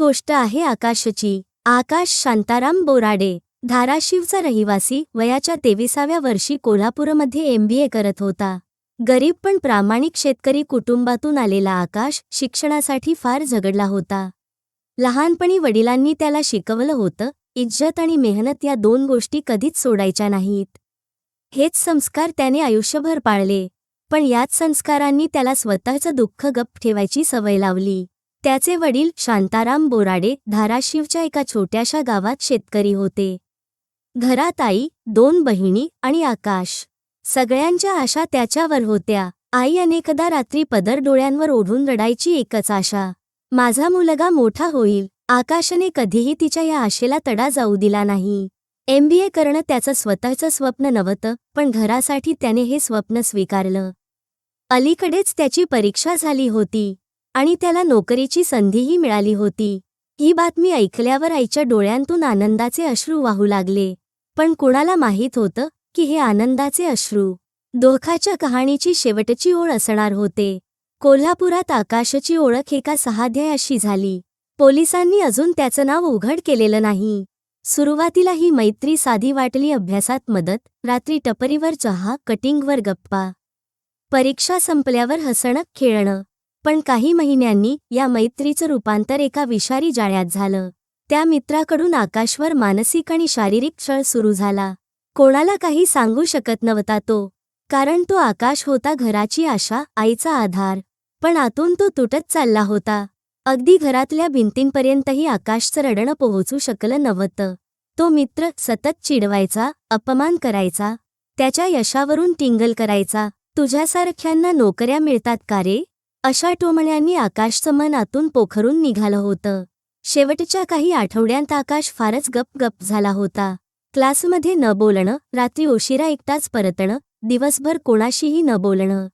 गोष्ट आहे आकाशची. आकाश शांताराम बोराडे धाराशिवचा रहिवासी वयाच्या तेविसाव्या वर्षी कोल्हापूरमध्ये एमबीए करत होता. गरीब पण प्रामाणिक शेतकरी कुटुंबातून आलेला आकाश शिक्षणासाठी फार झगडला होता. लहानपणी वडिलांनी त्याला शिकवलं होतं इज्जत आणि मेहनत या दोन गोष्टी कधीच सोडायच्या नाहीत. हेच संस्कार त्याने आयुष्यभर पाळले पण याच संस्कारांनी त्याला स्वतःचं दुःख गप्प ठेवायची सवय लावली. त्याचे वडील शांताराम बोराडे धाराशिवच्या एका छोट्याशा गावात शेतकरी होते. घरात आई दोन बहिणी आणि आकाश. सगळ्यांच्या आशा त्याच्यावर होत्या. आई अनेकदा रात्री पदर डोळ्यांवर ओढून रडायची एकच आशा. माझा मुलगा मोठा होईल. आकाशने कधीही तिच्या या आशेला तडा जाऊ दिला नाही. एमबीए करणं त्याचं स्वतःचं स्वप्न नव्हतं पण घरासाठी त्याने हे स्वप्न स्वीकारलं. अलीकडेच त्याची परीक्षा झाली होती. आणि त्याला नोकरीची संधीही मिळाली होती. ही बातमी ऐकल्यावर आईच्या डोळ्यांतून आनंदाचे अश्रू वाहू लागले. पण कुणाला माहीत होतं की हे आनंदाचे अश्रू? दोखाच्या कहाणीची शेवटची ओळ असणार होते. कोल्हापुरात आकाशची ओळख एका सहाध्यायाशी झाली. पोलिसांनी अजून त्याचं नाव उघड केलेलं नाही. सुरुवातीला ही मैत्री साधी वाटली अभ्यासात मदत रात्री टपरीवर चहा कटिंगवर गप्पा. परीक्षा संपल्यावर हसणं खेळणं. पण काही महिन्यांनी या मैत्रीचं रूपांतर एका विषारी जाळ्यात झालं. त्या मित्राकडून आकाशवर मानसिक आणि शारीरिक छळ सुरू झाला. कोणाला काही सांगू शकत नव्हता तो. कारण तो आकाश होता घराची आशा आईचा आधार. पण आतून तो तुटत चालला होता. अगदी घरातल्या भिंतींपर्यंतही आकाशचं रडणं पोहोचू शकलं नव्हतं. तो मित्र सतत चिडवायचा अपमान करायचा त्याच्या यशावरून टिंगल करायचा तुझ्यासारख्यांना नोकऱ्या मिळतात का रे? अशा टोमण्यांनी आकाशचं मन आतून पोखरून निघालं होतं. शेवटच्या काही आठवड्यांत आकाश फारच गपगप झाला होता. क्लासमध्ये न बोलणं रात्री उशिरा एकटाच परतणं दिवसभर कोणाशीही न बोलणं.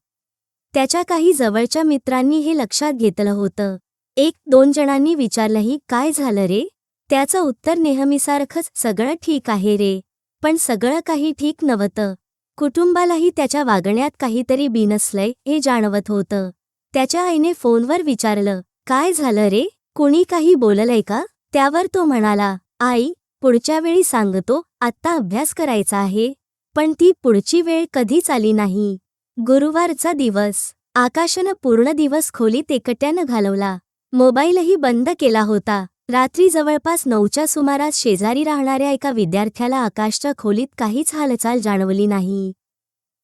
त्याच्या काही जवळच्या मित्रांनी हे लक्षात घेतलं होतं. एक दोन जणांनी विचारलंही काय झालं रे? त्याचं उत्तर नेहमीसारखंच सगळं ठीक आहे रे. पण सगळं काही ठीक नव्हतं. कुटुंबालाही त्याच्या वागण्यात काहीतरी बिनसलंय हे जाणवत होतं. त्याच्या आईने फोनवर विचारलं काय झालं रे? कुणी काही बोललंय का? त्यावर तो म्हणाला आई पुढच्या वेळी सांगतो आत्ता अभ्यास करायचा आहे. पण ती पुढची वेळ कधीच आली नाही. गुरुवारचा दिवस. आकाशानं पूर्ण दिवस खोलीत एकट्यानं घालवला. मोबाईलही बंद केला होता. रात्री जवळपास नऊच्या सुमारास शेजारी राहणाऱ्या एका विद्यार्थ्याला आकाशच्या खोलीत काहीच हालचाल जाणवली नाही.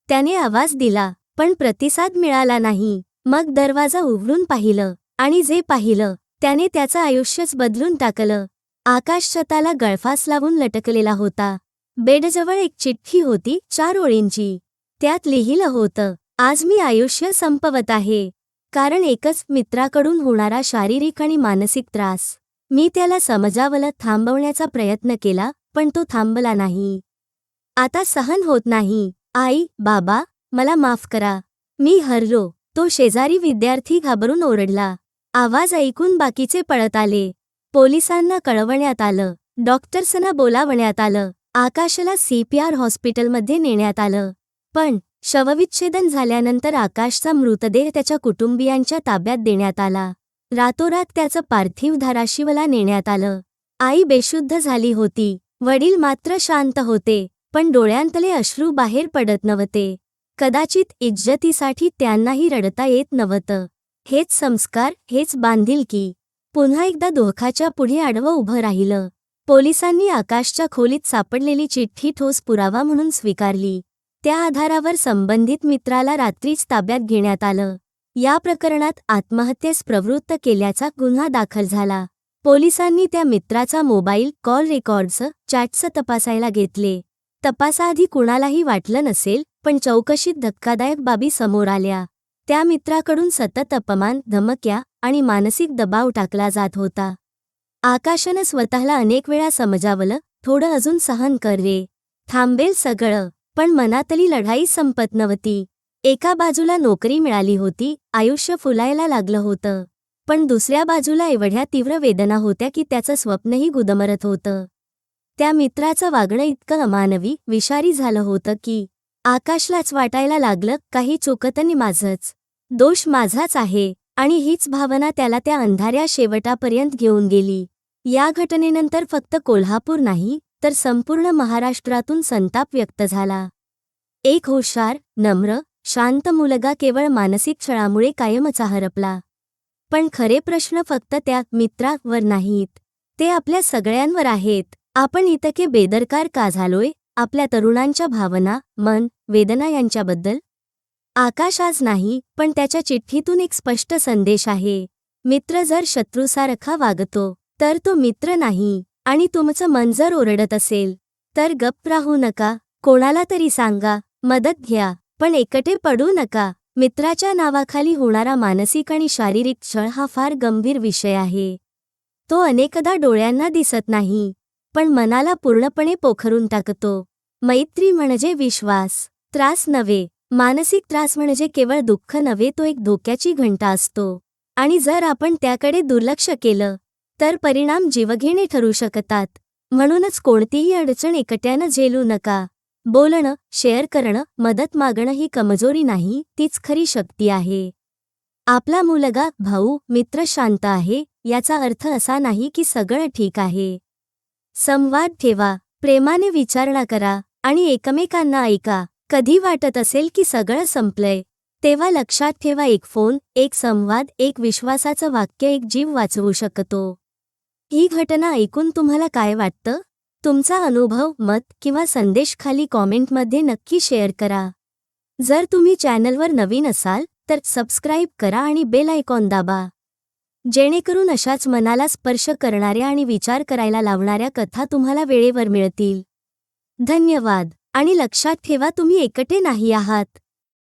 त्याने आवाज दिला पण प्रतिसाद मिळाला नाही. मग दरवाजा उघडून पाहिलं आणि जे पाहिलं त्याने त्याचं आयुष्यच बदलून टाकलं. आकाश छताला गळफास लावून लटकलेला होता. बेडजवळ एक चिठ्ठी होती चार ओळींची. त्यात लिहिलं होतं आज मी आयुष्य संपवत आहे. कारण एकच मित्राकडून होणारा शारीरिक आणि मानसिक त्रास. मी त्याला समजावलं थांबवण्याचा प्रयत्न केला पण तो थांबला नाही. आता सहन होत नाही. आई बाबा मला माफ करा. मी हरलो. तो शेजारी विद्यार्थी घाबरून ओरडला. आवाज ऐकून बाकीचे पळत आले. पोलिसांना कळवण्यात आलं. डॉक्टर्सना बोलावण्यात आलं. आकाशला सीपीआर हॉस्पिटलमध्ये नेण्यात आलं. पण शवविच्छेदन झाल्यानंतर आकाशचा मृतदेह त्याच्या कुटुंबियांच्या ताब्यात देण्यात आला. रातोरात त्याचं पार्थिव धाराशिवला नेण्यात आलं. आई बेशुद्ध झाली होती. वडील मात्र शांत होते पण डोळ्यांतले अश्रू बाहेर पडत नव्हते. कदाचित इज्जतीसाठी त्यांनाही रडता येत नव्हतं. हेच संस्कार हेच बांधिलकी. पुन्हा एकदा दोखाच्या पुढे आडवं उभं राहिलं. पोलिसांनी आकाशच्या खोलीत सापडलेली चिठ्ठी ठोस पुरावा म्हणून स्वीकारली. त्या आधारावर संबंधित मित्राला रात्रीच ताब्यात घेण्यात आलं. या प्रकरणात आत्महत्येस प्रवृत्त केल्याचा गुन्हा दाखल झाला. पोलिसांनी त्या मित्राचा मोबाईल कॉल रेकॉर्ड्स चॅट्स तपासायला घेतले. तपासाआधी कुणालाही वाटलं नसेल पण चौकशीत धक्कादायक बाबी समोर आल्या. त्या मित्राकडून सतत अपमान धमक्या आणि मानसिक दबाव टाकला जात होता. आकाशानं स्वतःला अनेक वेळा समजावलं थोडं अजून सहन कर रे. थांबेल सगळं पण मनातली लढाई संपत नव्हती. एका बाजूला नोकरी मिळाली होती आयुष्य फुलायला लागलं होतं. पण दुसऱ्या बाजूला एवढ्या तीव्र वेदना होत्या की त्याचं स्वप्नही गुदमरत होतं. त्या मित्राचं वागणं इतकं अमानवी विषारी झालं होतं की आकाशलाच वाटायला लागलं काही चुकतनी माझंच. दोष माझाच आहे आणि हीच भावना त्याला त्या अंधाऱ्या शेवटापर्यंत घेऊन गेली. या घटनेनंतर फक्त कोल्हापूर नाही तर संपूर्ण महाराष्ट्रातून संताप व्यक्त झाला. एक हुशार नम्र शांत मुलगा केवळ मानसिक छळामुळे कायमच हरपला. पण खरे प्रश्न फक्त त्या मित्रावर नाहीत. ते आपल्या सगळ्यांवर आहेत. आपण इतके बेदरकार का झालोय? आपल्या तरुणांच्या भावना मन वेदना यांच्याबद्दल? आकाश आज नाही पण त्याच्या चिठ्ठीतून एक स्पष्ट संदेश आहे. मित्र जर शत्रूसारखा वागतो तर तो मित्र नाही आणि तुमचं मन जर ओरडत असेल तर गप्प राहू नका. कोणाला तरी सांगा मदत घ्या पण एकटे पडू नका. मित्राच्या नावाखाली होणारा मानसिक आणि शारीरिक छळ हा फार गंभीर विषय आहे. तो अनेकदा डोळ्यांना दिसत नाही. पण मनाला पूर्णपणे पोखरून टाकतो. मैत्री म्हणजे विश्वास त्रास नव्हे. मानसिक त्रास म्हणजे केवळ दुःख नव्हे तो एक धोक्याची घंटा असतो. आणि जर आपण त्याकडे दुर्लक्ष केलं तर परिणाम जीवघेणे ठरू शकतात. म्हणूनच कोणतीही अडचण एकट्यानं झेलू नका. बोलणं शेअर करणं मदत मागणं ही कमजोरी नाही तीच खरी शक्ती आहे. आपला मुलगा भाऊ मित्र शांत आहे याचा अर्थ असा नाही की सगळं ठीक आहे. संवाद ठेवा प्रेमाने विचारणा करा आणि एकमेकांना ऐका. कधी वाटत असेल की सगळं संपलंय? तेव्हा लक्षात ठेवा एक फोन एक संवाद एक विश्वासाचं वाक्य एक जीव वाचवू शकतो. ही घटना ऐकून तुम्हाला काय वाटतं? तुमचा अनुभव मत किंवा संदेश खाली कॉमेंटमध्ये नक्की शेअर करा. जर तुम्ही चॅनलवर नवीन असाल तर सबस्क्राईब करा आणि बेल आयकॉन दाबा. जेणेकरून अशाच मनाला स्पर्श करणाऱ्या आणि विचार करायला लावणाऱ्या कथा तुम्हाला वेळेवर मिळतील. धन्यवाद आणि लक्षात ठेवा तुम्ही एकटे नाही आहात.